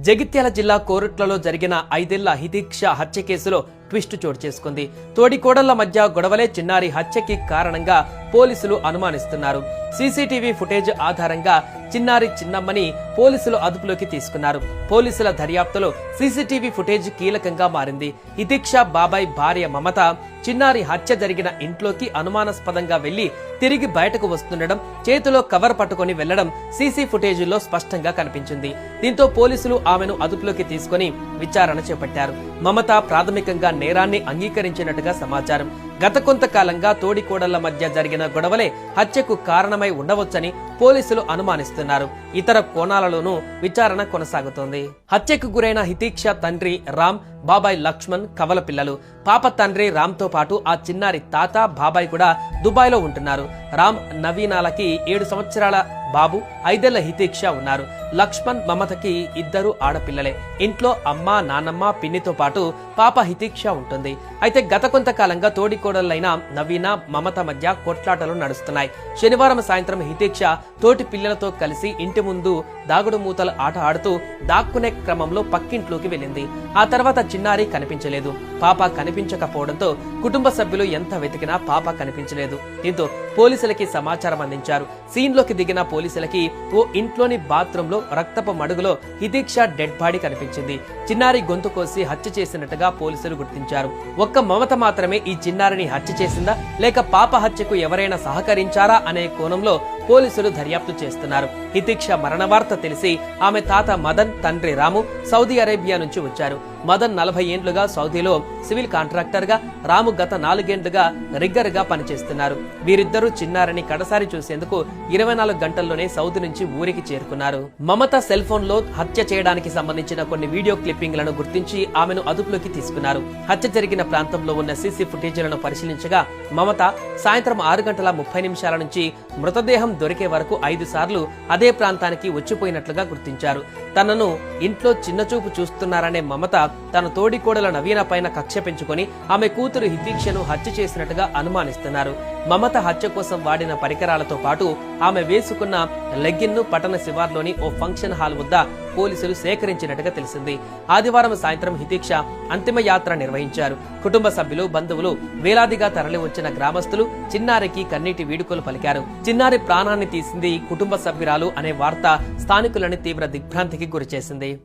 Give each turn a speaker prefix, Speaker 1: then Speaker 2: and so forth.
Speaker 1: జగిత్యాల జిల్లా కోరుట్లలో జరిగిన ఐదేళ్ళ హితీక్ష హత్య కేసులో ట్విస్ట్ చోటు చేసుకుంది. తోడికోడళ్ళ మధ్య గొడవలే చిన్నారి హత్యకి కారణంగా పోలీసులు అనుమానిస్తున్నారు. సీసీటీవీ ఫుటేజ్ ఆధారంగా చిన్నారి చిన్నమ్మని పోలీసులు అదుపులోకి తీసుకున్నారు. పోలీసుల దర్యాప్తులో సీసీటీవీ ఫుటేజ్ కీలకంగా మారింది. హితీక్ష బాబాయ్ భార్య మమత చిన్నారి హత్య జరిగిన ఇంట్లోకి అనుమానాస్పదంగా వెళ్ళి తిరిగి బయటకు వస్తుండడం చేతిలో కవర్ పట్టుకొని వెళ్ళడం సీసీ ఫుటేజీల్లో స్పష్టంగా కనిపించింది. దీంతో పోలీసులు ఆమెను అదుపులోకి తీసుకుని విచారణ చేపట్టారు. మమత ప్రాథమికంగా నేరాన్ని అంగీకరించినట్టుగా సమాచారం. గత కొంతకాలంగా తోడికోడళ్ళ మధ్య జరిగిన గొడవలే హత్యకు కారణమై ఉండవచ్చని పోలీసులు అనుమానిస్తున్నారు. ఇతర కోణాలలోనూ విచారణ కొనసాగుతోంది. హత్యకు గురైన హితీక్ష తండ్రి రామ్ బాబాయ్ లక్ష్మణ్ కవల పిల్లలు. పాప తండ్రి రామ్తో పాటు ఆ చిన్నారి తాత బాబాయ్ కూడా దుబాయ్లో ఉంటున్నారు. రామ్ నవీనాలకి ఏడు సంవత్సరాల బాబు ఐదేళ్ళ హితీక్ష ఉన్నారు. లక్ష్మణ్ మమతకి ఇద్దరు ఆడపిల్లలే. ఇంట్లో అమ్మ నానమ్మ పిన్నితో పాటు పాప హితీక్ష ఉంటుంది. అయితే గత కొంతకాలంగా తోడికోడళ్ళైన నవీన మమత మధ్య కొట్లాటలు నడుస్తున్నాయి. శనివారం సాయంత్రం హితీక్ష తోటి పిల్లలతో కలిసి ఇంటి ముందు దాగుడు మూతల ఆట ఆడుతూ దాక్కునే క్రమంలో పక్కింట్లోకి వెళ్ళింది. ఆ తర్వాత చిన్నారి కనిపించలేదు. పాప కనిపించకపోవడంతో కుటుంబ సభ్యులు ఎంత వెతికినా పాప కనిపించలేదు. దీంతో పోలీసులకి సమాచారం అందించారు. సీన్లోకి దిగిన పోలీసులకి ఓ ఇంట్లోని బాత్రూమ్లో రక్తపు మడుగులో హితీక్ష డెడ్ బాడీ కనిపించింది. చిన్నారి గొంతు కోసి హత్య చేసినట్టుగా పోలీసులు గుర్తించారు. ఒక్క మమత మాత్రమే ఈ చిన్నారిని హత్య చేసిందా? లేక పాప హత్యకు ఎవరైనా సహకరించారా? అనే కోణంలో పోలీసులు దర్యాప్తు చేస్తున్నారు. హితీక్ష మరణ వార్త తెలిసి ఆమె తాత మదన్ తండ్రి రాము సౌదీ అరేబియా నుంచి వచ్చారు. మదన్ నలభై ఏండ్లుగా సౌదీలో సివిల్ కాంట్రాక్టర్గా రాము గత నాలుగేండ్లుగా రిగ్గర్గా పనిచేస్తున్నారు. వీరిద్దరూ చిన్నారని కడసారి చూసేందుకు ఇరవై నాలుగు గంటల్లోనే సౌదీ నుంచి ఊరికి చేరుకున్నారు. మమత సెల్ ఫోన్లో హత్య చేయడానికి సంబంధించిన కొన్ని వీడియో క్లిప్పింగ్లను గుర్తించి ఆమెను అదుపులోకి తీసుకున్నారు. హత్య జరిగిన ప్రాంతంలో ఉన్న సీసీ ఫుటేజీలను పరిశీలించగా మమత సాయంత్రం ఆరు గంటల ముప్పై నిమిషాల నుంచి మృతదేహం దొరికే వరకు ఐదు సార్లు అదే ప్రాంతానికి వచ్చిపోయినట్లుగా గుర్తించారు. తనను ఇంట్లో చిన్నచూపు చూస్తున్నారనే మమత తన తోడికోడల నవీన పైన కక్ష పెంచుకొని ఆమె కూతురు హితీక్షను హత్య చేసినట్టుగా అనుమానిస్తున్నారు. మమత హత్య కోసం వాడిన పరికరాలతో పాటు ఆమె వేసుకున్న లెగ్గిన్ను పట్టణ శివార్లోని ఓ ఫంక్షన్ హాల్ వద్ద పోలీసులు సేకరించినట్టుగా తెలిసింది. ఆదివారం సాయంత్రం హితీక్ష అంతిమ యాత్ర నిర్వహించారు. కుటుంబ సభ్యులు బంధువులు వేలాదిగా తరలి వచ్చిన గ్రామస్తులు చిన్నారికి కన్నీటి వీడుకోలు పలికారు. చిన్నారి ప్రాణాన్ని తీసింది కుటుంబ సభ్యురాలు అనే వార్త స్థానికులని తీవ్ర దిగ్భ్రాంతికి గురిచేసింది.